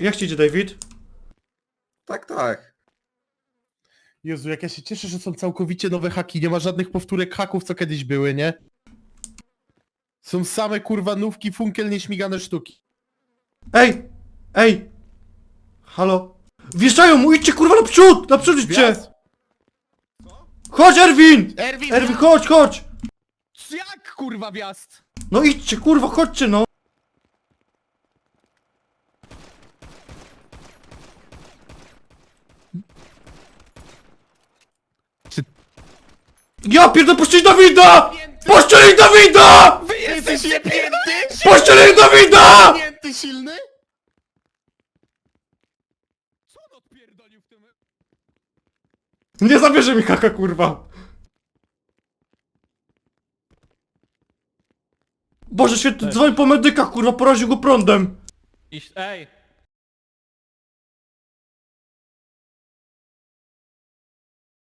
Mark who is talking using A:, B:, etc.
A: Jak ci idzie, David?
B: Tak, tak.
C: Jezu, jak ja się cieszę, że są całkowicie nowe haki, nie ma żadnych powtórek haków, co kiedyś były, nie? Są same kurwa nówki, funkiel, nieśmigane sztuki.
A: Ej! Ej! Halo? Wjeżdżają mu, idźcie kurwa naprzód! Naprzód idźcie! Chodź Erwin!
C: Erwin!
A: Erwin, chodź, chodź!
C: Jak kurwa wjazd?
A: No idźcie, kurwa, chodźcie no! Ja pierdolę, puścić Dawida! Puścili Dawida!
C: Wy jesteś niepięty!
A: Puścili Dawida!
C: Niepięty silny? Co on odpierdolił w tym...
A: Nie zabierze mi haka, kurwa! Boże święty, dzwoń po medyka, kurwa, poraził go prądem!
D: Iść, ej!